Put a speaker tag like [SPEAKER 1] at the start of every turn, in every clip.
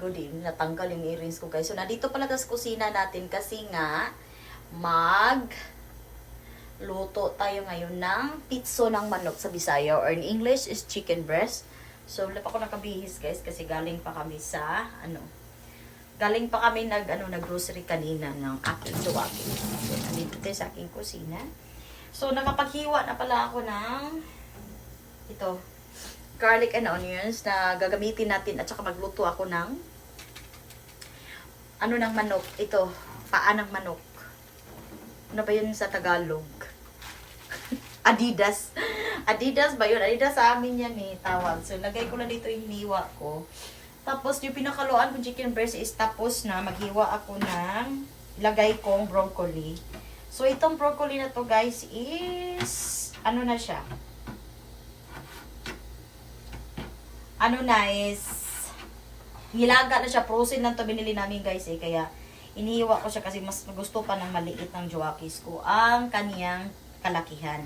[SPEAKER 1] good evening. Natanggal yung earrings ko guys. So, nandito pala sa kusina natin kasi nga, mag luto tayo ngayon ng pizzo ng manok sa Bisaya or in English is chicken breast. So, wala pa ako nakabihis guys kasi galing pa kami sa, ano, galing pa kami nag, ano, nag-grocery kanina ng aking suwaki. So, nandito tayo sa aking kusina. So, nakapaghiwa na pala ako ng, ito, garlic and onions na gagamitin natin at saka magluto ako ng ano ng manok? Ito paa ng manok. Ano ba yun sa Tagalog? Adidas. Adidas ba yun? Adidas sa amin yan eh tawag. So lagay ko na dito yung hiniwa ko. Tapos yung pinakaluan kong chicken breast is tapos na maghiwa ako ng lagay kong broccoli. So itong broccoli na to guys is ano na siya ano na is nilaga na siya. Frozen lang to binili namin guys eh. Kaya inihiwa ko siya kasi mas gusto pa ng maliit ng joakis ko ang kaniyang kalakihan.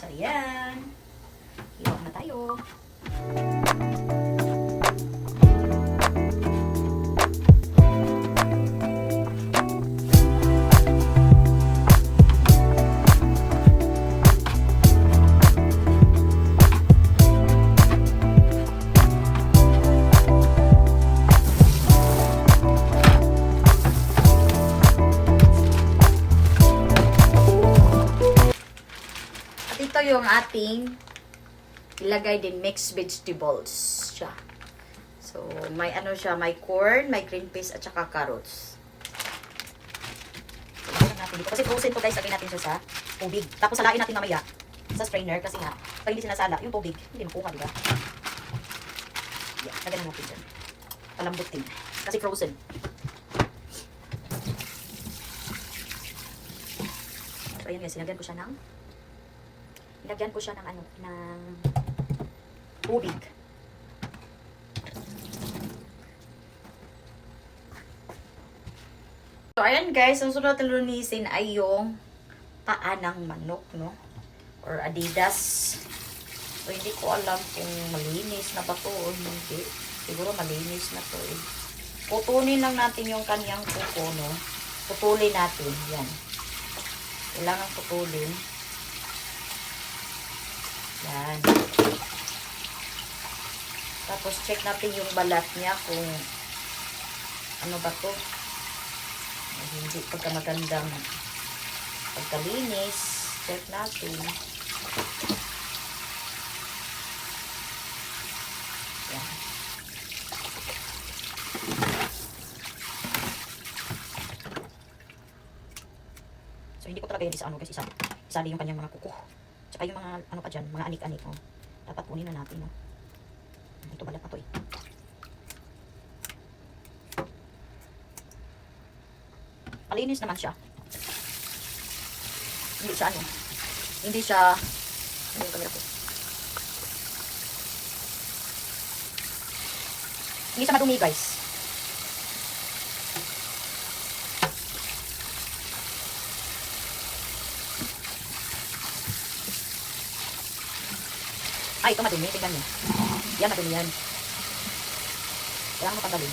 [SPEAKER 1] So yan. Hiwa na tayo ito yung ating ilagay din mixed vegetables siya so may ano siya may corn may green peas at saka carrots natin dito. Kasi frozen to guys, lagay natin siya sa tubig. Tapos salain natin mamaya sa strainer kasi nga, pag hindi sinasala, yung tubig, hindi makuha, di ba? Yeah, lagyan na natin dyan. Palambutin. Kasi frozen. So, ayan guys, sinagyan ko siya ng Nilagyan ko siya ng ano, ng tubig. So, ayan guys, ang sunod natin lunisin ay yung paa ng manok, no? Or adidas. So, hindi ko alam kung malinis na ba to o hindi. Siguro malinis na to eh. Putunin lang natin yung kanyang kuko, no? Putulin natin, yan. Kailangan putulin. Yan. Tapos check natin yung balat niya kung ano ba to. Hindi pagka magandang pagkalinis. Check natin. Yan. So, hindi ko talaga yan isa ano guys, isa. Isali yung kanyang mga kuko. Tsaka yung mga, ano pa dyan, mga anik-anik, oh. Dapat kunin na natin, oh. Ito balat na to, eh. Malinis naman siya. Hindi siya, ano, hindi siya, ano yung camera ko? Hindi siya madumi, guys. Ay, ito madumi. Tingnan niyo. Yan, madumi yan. Kailangan mo tanggalin.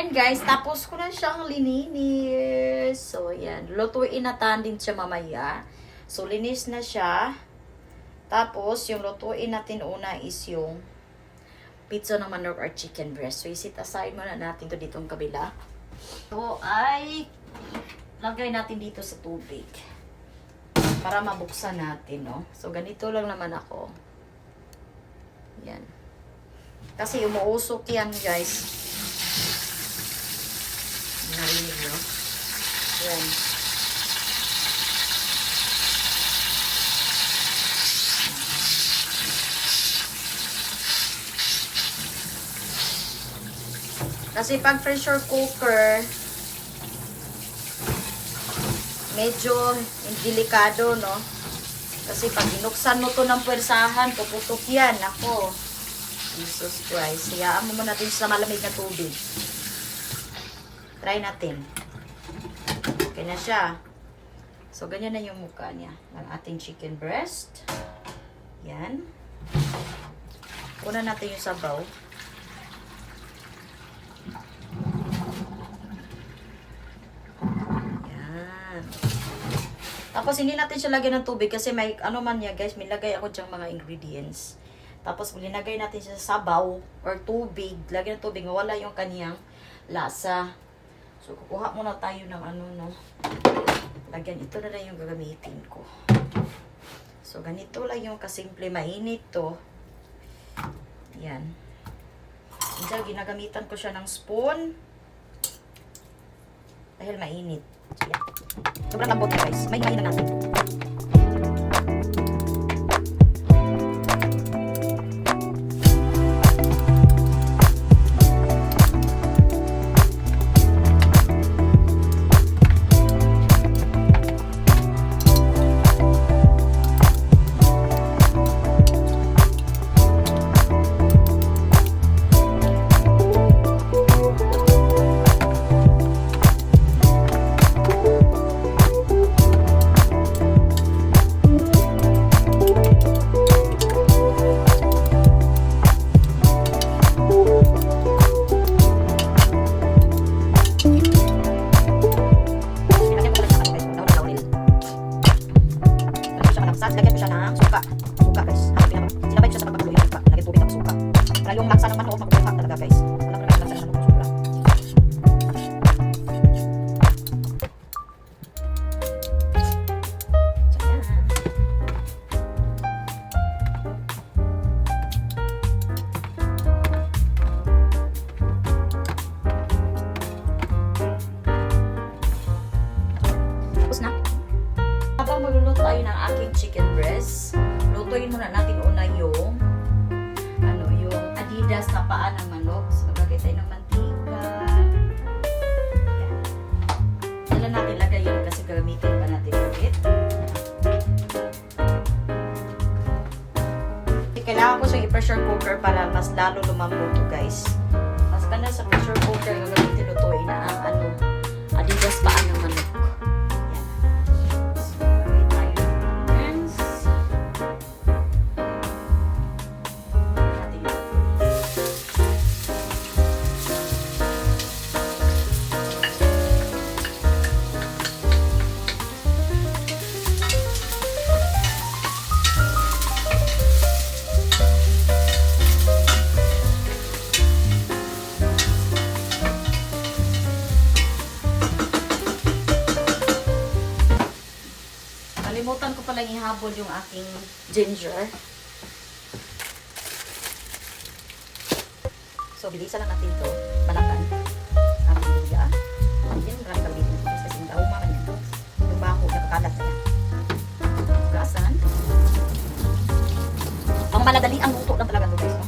[SPEAKER 1] Ayan guys, tapos ko na siyang lininis. So, ayan. Lutuin na din siya mamaya. So, linis na siya. Tapos, yung lutuin natin una is yung pizza ng manok or chicken breast. So, isit aside muna natin to ditong kabila. Ito ay lagay natin dito sa tubig. Para mabuksan natin, no? So, ganito lang naman ako. Yan. Kasi umuusok yan, guys. Narinig, no? Yan. Kasi pag pressure cooker, medyo delikado, no? Kasi pag binuksan mo to ng pwersahan, puputok yan. Ako. Jesus Christ. Hayaan mo muna natin sa malamig na tubig. Try natin. Okay na siya. So, ganyan na yung mukha niya. Ng ating chicken breast. Yan. Una natin yung sabaw. Yan. Tapos hindi natin siya lagyan ng tubig kasi may ano man niya guys, may ako diyang mga ingredients. Tapos linagay natin siya sa sabaw or tubig, lagyan ng tubig, mawala yung kaniyang lasa. So kukuha muna tayo ng ano no. Lagyan ito na lang yung gagamitin ko. So ganito lang yung kasimple mainit to. Yan. Minsan ginagamitan ko siya ng spoon. Dahil mainit. Sobrang lambot niya guys. May na natin. Adidas na paa ng manok. So, maglagay tayo ng mantika. Yan. Lang natin lagay yun kasi gagamitin pa natin ulit. Kailangan ko siyang i-pressure cooker para mas lalo lumambot to guys. Mas ka na sa pressure cooker, gagamitin lutuin na ang ano, adidas paa ko palang ihabol yung aking ginger. So, bilisan lang natin to. Balakan. Ang luya. Yan, marami kami dito. Kasi yung dauma man yan. Yung bako, nakakalat na yan. Gasan. Ang maladali ang luto lang talaga to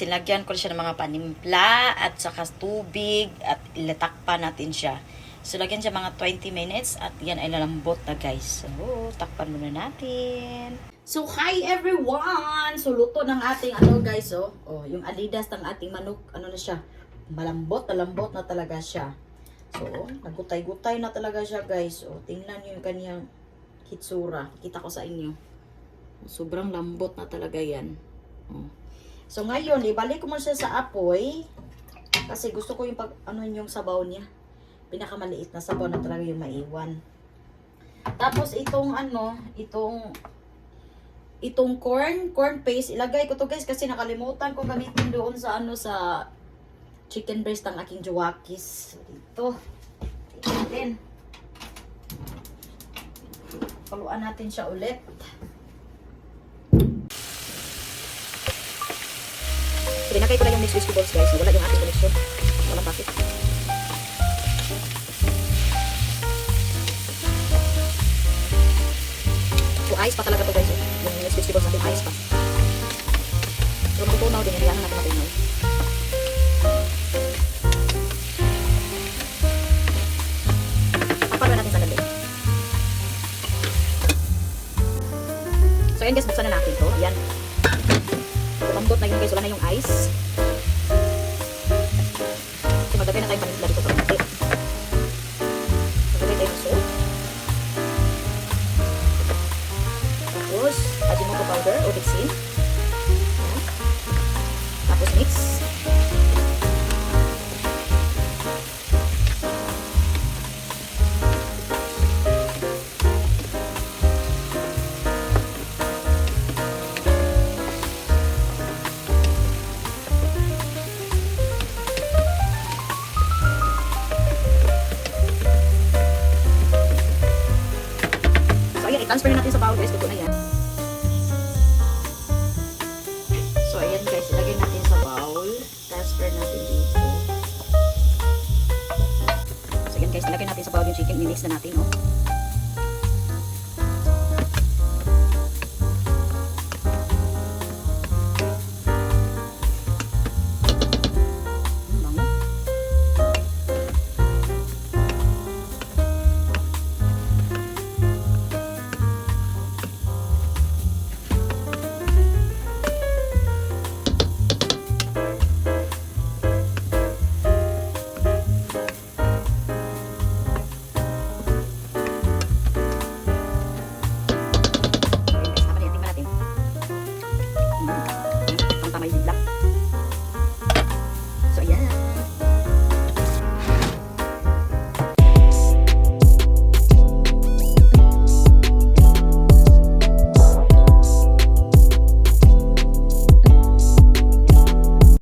[SPEAKER 1] Sinagyan ko siya ng mga panimpla at saka tubig at ilatakpan natin siya. So, lagyan siya mga 20 minutes at yan ay lalambot na guys. So, takpan muna natin. So, hi everyone! So, luto ng ating ano guys, oh. Oh, yung adidas ng ating manok, ano na siya? Malambot, malambot na talaga siya. So, nagutay-gutay na talaga siya guys. Oh, tingnan niyo yung kanyang hitsura. Kita ko sa inyo. Sobrang lambot na talaga yan. Oh. So ngayon, ibalik ko muna siya sa apoy. Kasi gusto ko yung pag, ano yung sabaw niya. Pinakamaliit na sabaw na talaga yung maiwan. Tapos itong ano, itong itong corn, corn paste, ilagay ko to guys kasi nakalimutan ko gamitin doon sa ano sa chicken breast ng aking jawakis. Dito. Ito natin. Paluan natin siya ulit. Pinakay ko na yung mixed vegetables guys. Wala yung ating connection. Walang bakit. So ice pa talaga to guys. oh. Yung mixed vegetables natin ice pa. So matutunaw din. Yan natin matunaw. Na natin sandali. So yan guys, buksan na natin to. Ayan. Lumambot na yun na yung ice. So maglagay na tayo paninda guys. Luto na yan. So ayan guys, ilagay natin sa bowl. Transfer natin dito. So ayan guys, ilagay natin sa bowl yung chicken. I-mix na natin, oh.